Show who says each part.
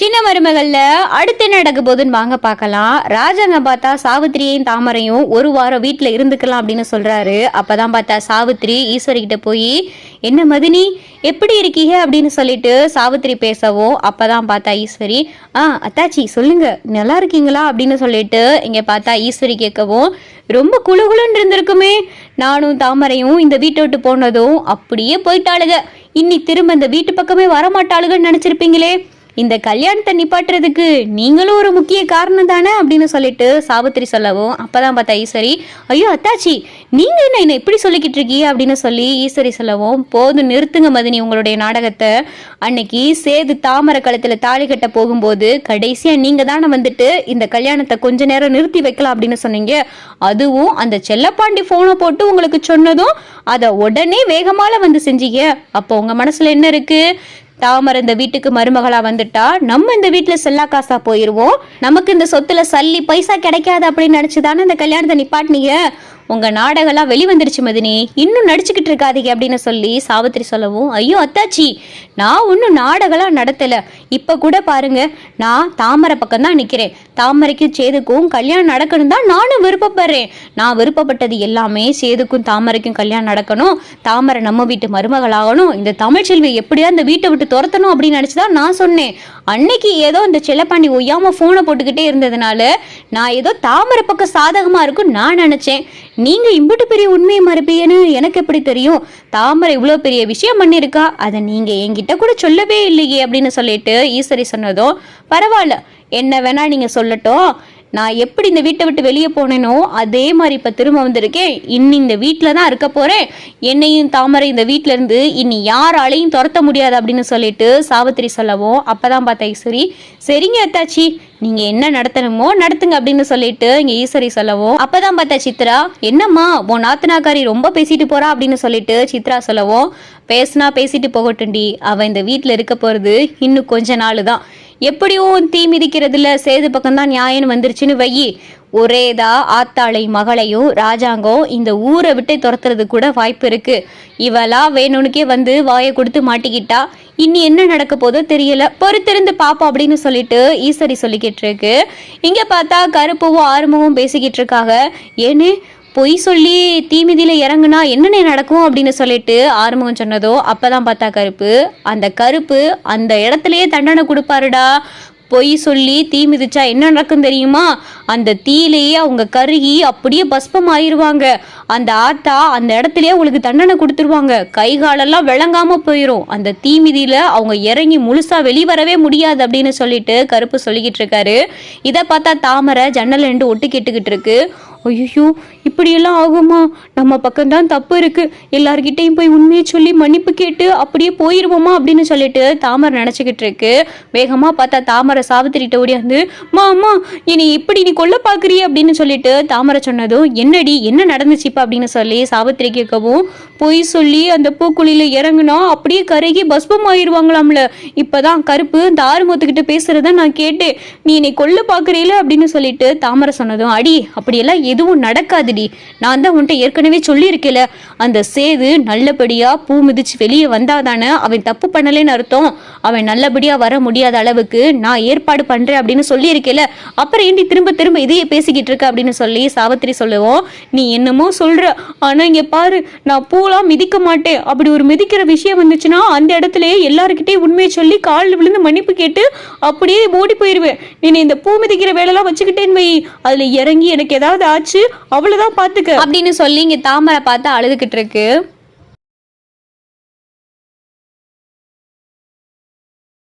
Speaker 1: சின்ன மருமகள்ல அடுத்து என்ன நடக்க போகுதுன்னு வாங்க பார்க்கலாம். ராஜாங்க பார்த்தா சாவித்திரியையும் தாமரையும் ஒரு வாரம் வீட்டில் இருந்துக்கலாம் அப்படின்னு சொல்றாரு. அப்பதான் பார்த்தா சாவித்திரி ஈஸ்வரி கிட்ட போய் என்ன மதினி எப்படி இருக்கீங்க? அப்படின்னு சொல்லிட்டு சாவித்திரி பேசவும் அப்பதான் பார்த்தா ஈஸ்வரி ஆ அத்தாச்சி சொல்லுங்க நல்லா இருக்கீங்களா? அப்படின்னு சொல்லிட்டு இங்க பார்த்தா ஈஸ்வரி கேட்கவும் ரொம்ப குளுகுளுன்னு இருந்திருக்குமே. நானும் தாமரையும் இந்த வீட்டை விட்டு போனதும் அப்படியே போயிட்டாளுங்க இன்னி திரும்ப இந்த வீட்டு பக்கமே வரமாட்டாளுகன்னு நினைச்சிருப்பீங்களே. இந்த கல்யாணத்தை நிப்பாட்டுறதுக்கு நீங்களும் ஒரு முக்கிய காரணம் தானே அப்படின்னு சொல்லிட்டு சாவித்திரி சொல்லவும் அப்பதான் பார்த்தா ஈஸ்வரி ஐயோ அத்தாச்சி நீங்க என்ன என்ன இப்படி சொல்லிக்கிட்டு இருக்கீ அப்படின்னு சொல்லி ஈஸ்வரி சொல்லவும் போதும் நிறுத்துங்க மதினி உங்களுடைய நாடகத்தை. அன்னைக்கு சேது தாமரை களத்துல தாலி கட்ட போகும்போது கடைசியா நீங்க தானே வந்துட்டு இந்த கல்யாணத்தை கொஞ்ச நேரம் நிறுத்தி வைக்கலாம் அப்படின்னு சொன்னீங்க. அதுவும் அந்த செல்லப்பாண்டி போனை போட்டு உங்களுக்கு சொன்னதும் அதை உடனே வேகமால வந்து செஞ்சீங்க. அப்போ உங்க மனசுல என்ன இருக்கு? தாமரை இந்த வீட்டுக்கு மருமகளா வந்துட்டா நம்ம இந்த வீட்டுல செல்லா காசா போயிருவோம். நமக்கு இந்த சொத்துல சல்லி பைசா கிடைக்காது அப்படின்னு நினைச்சுதானே இந்த கல்யாணத்தை நிப்பாட்டினீங்க? உங்கள் நாடகம்லாம் வெளிவந்துருச்சு மதினி. இன்னும் நடிச்சுக்கிட்டு இருக்காதீங்க அப்படின்னு சொல்லி சாவித்திரி சொல்லவும் ஐயோ அத்தாச்சி நான் ஒன்றும் நாடகம்லாம் நடத்தலை. இப்போ கூட பாருங்க நான் தாமரை பக்கம் தான் நிற்கிறேன் தாமரைக்கும் சேதுக்கும் கல்யாணம் நடக்கணும் தான் நானும் விருப்பப்படுறேன். நான் விருப்பப்பட்டது எல்லாமே சேதுக்கும் தாமரைக்கும் கல்யாணம் நடக்கணும். தாமரை நம்ம வீட்டு மருமகளாகணும். இந்த தமிழ்ச்செல்வி எப்படியா இந்த வீட்டை விட்டு துரத்தணும் அப்படின்னு நினச்சிதான் நான் சொன்னேன். அன்னைக்கு ஏதோ இந்த செல்லப்பாண்டி ஒய்யாம ஃபோனை போட்டுக்கிட்டே இருந்ததுனால நான் ஏதோ தாமரை பக்கம் சாதகமா இருக்கும் நான் நினைச்சேன். நீங்க இம்புட்டு பெரிய உண்மையை மறுப்பீங்கன்னு எனக்கு எப்படி தெரியும்? தாமரை இவ்வளோ பெரிய விஷயம் பண்ணியிருக்கா? அதை நீங்க என்கிட்ட கூட சொல்லவே இல்லையே அப்படின்னு சொல்லிட்டு ஈஸ்வரி சொன்னதும் பரவாயில்ல. என்ன வேணா நீங்க சொல்லட்டும். நான் எப்படி இந்த வீட்டை விட்டு வெளியே போனேனோ அதே மாதிரி இப்போ திரும்ப வந்திருக்கேன். இன்னி இந்த வீட்டில் தான் இருக்க போகிறேன் என்னையும் தாமரை இந்த வீட்டிலேருந்து இனி யாராலையும் துரத்த முடியாது அப்படின்னு சொல்லிட்டு சாவித்திரி சொல்லவும் அப்போ தான் பார்த்தா ஈஸ்வரி சரிங்க அத்தாச்சி நீங்கள் என்ன நடத்தணுமோ நடத்துங்க அப்படின்னு சொல்லிட்டு இங்கே ஈஸ்வரி சொல்லவும். அப்போ தான் பார்த்தா சித்ரா என்னம்மா உன் நாத்தனாக்காரி ரொம்ப பேசிட்டு போறா அப்படின்னு சொல்லிட்டு சித்ரா சொல்லவும். பேசுனா பேசிட்டு போகட்டும்டி. அவன் இந்த வீட்டில் இருக்க போகிறது இன்னும் கொஞ்ச நாள் தான் எப்படியும் தீ மிதிக்கிறதுல சேது பக்கம்தான் நியாயம் வந்துருச்சுன்னு வையி. ஒரேதா ஆத்தாளை மகளையும் ராஜாங்கம் இந்த ஊரை விட்டு துரத்துறது கூட வாய்ப்பு இருக்கு. இவளா வேணும்னுக்கே வந்து வாயை கொடுத்து மாட்டிக்கிட்டா. இனி என்ன நடக்க போதோ தெரியல. பொறுத்திருந்து பாப்போம் அப்படின்னு சொல்லிட்டு ஈஸ்வரி சொல்லிக்கிட்டு இருக்கு. இங்க பார்த்தா கருப்புவும் ஆறுமுகம் பேசிக்கிட்டு இருக்காங்க. ஏன்னு பொய் சொல்லி தீமிதியில் இறங்குனா என்னென்ன நடக்கும் அப்படின்னு சொல்லிட்டு ஆறுமுகம் சொன்னதோ அப்போ தான் பார்த்தா கருப்பு. அந்த கருப்பு அந்த இடத்துலையே தண்டனை கொடுப்பாருடா. பொய் சொல்லி தீ மிதிச்சா என்ன நடக்கும் தெரியுமா? அந்த தீயிலேயே அவங்க கருகி அப்படியே பஸ்பம் ஆயிடுவாங்க அந்த ஆத்தா அந்த இடத்துலயே உங்களுக்கு தண்டனை கொடுத்துருவாங்க. கை காலெல்லாம் விளங்காம போயிடும் அந்த தீ மிதியில அவங்க இறங்கி முழுசா வெளிவரவே முடியாது அப்படின்னு சொல்லிட்டு கருப்பு சொல்லிக்கிட்டு இருக்காரு. இதை பார்த்தா தாமரை ஜன்னல் ரெண்டு ஒட்டு கேட்டுக்கிட்டு இருக்கு. ஐயோ இப்படியெல்லாம் ஆகுமா? நம்ம பக்கம்தான் தப்பு இருக்குது எல்லார்கிட்டையும் போய் உண்மையை சொல்லி மன்னிப்பு கேட்டு அப்படியே போயிருவோமா அப்படின்னு சொல்லிட்டு தாமரை நினச்சிக்கிட்டு இருக்கு. வேகமாக பார்த்தா தாமரை சாவித்திரிட்ட ஓடியாந்து மா அம்மா இனி இப்படி நீ கொல்ல பார்க்குறீ அப்படின்னு சொல்லிட்டு தாமரை சொன்னதும் என்னடி என்ன நடந்துச்சுப்பா அப்படின்னு சொல்லி சாவித்திரி கேட்கவும் பொய் சொல்லி அந்த பூக்குழியில் இறங்குனா அப்படியே கருகி பஸ்பம் ஆயிடுவாங்களாம்ல இப்போ தான் கருப்பு இந்த ஆறுமுகத்துக்கிட்ட பேசுகிறத நான் கேட்டேன். நீ என்னை கொல்ல பார்க்குறீல அப்படின்னு சொல்லிட்டு தாமரை சொன்னதும் அடி அப்படியெல்லாம் எதுவும் நடக்காதுடி. நான் தான் உன்ட்ட ஏற்கனவே சொல்லியிருக்கேல. அந்த சேது நல்லபடியா பூ மிதிச்சு வெளியே வந்தாதானே அவன் தப்பு பண்ணலேன்னு அர்த்தம். அவன் நல்லபடியா வர முடியாத அளவுக்கு நான் ஏற்பாடு பண்றேன் அப்படின்னு சொல்லியிருக்கேல. அப்புறம் ஏண்டி திரும்ப திரும்ப இதையே பேசிக்கிட்டு இருக்க அப்படின்னு சொல்லி சாவித்திரி சொல்லுவோம். நீ என்னமோ சொல்ற. ஆனா இங்க பாரு நான் பூலாம் மிதிக்க மாட்டேன். அப்படி ஒரு மிதிக்கிற விஷயம் வந்துச்சுன்னா அந்த இடத்துலயே எல்லாருக்கிட்டே உண்மையை சொல்லி காலில் விழுந்து மன்னிப்பு கேட்டு அப்படியே ஓடி போயிருவேன். நீ இந்த பூ மிதிக்கிற வேலைலாம் வச்சுக்கிட்டேன்னு வை. அதுல இறங்கி எனக்கு ஏதாவது ஆச்சு அவ்வளவுதான் பாத்துக்க அப்படின்னு சொல்லி இங்க தாமரை பார்த்து அழுதுகிட்டு இருக்கு.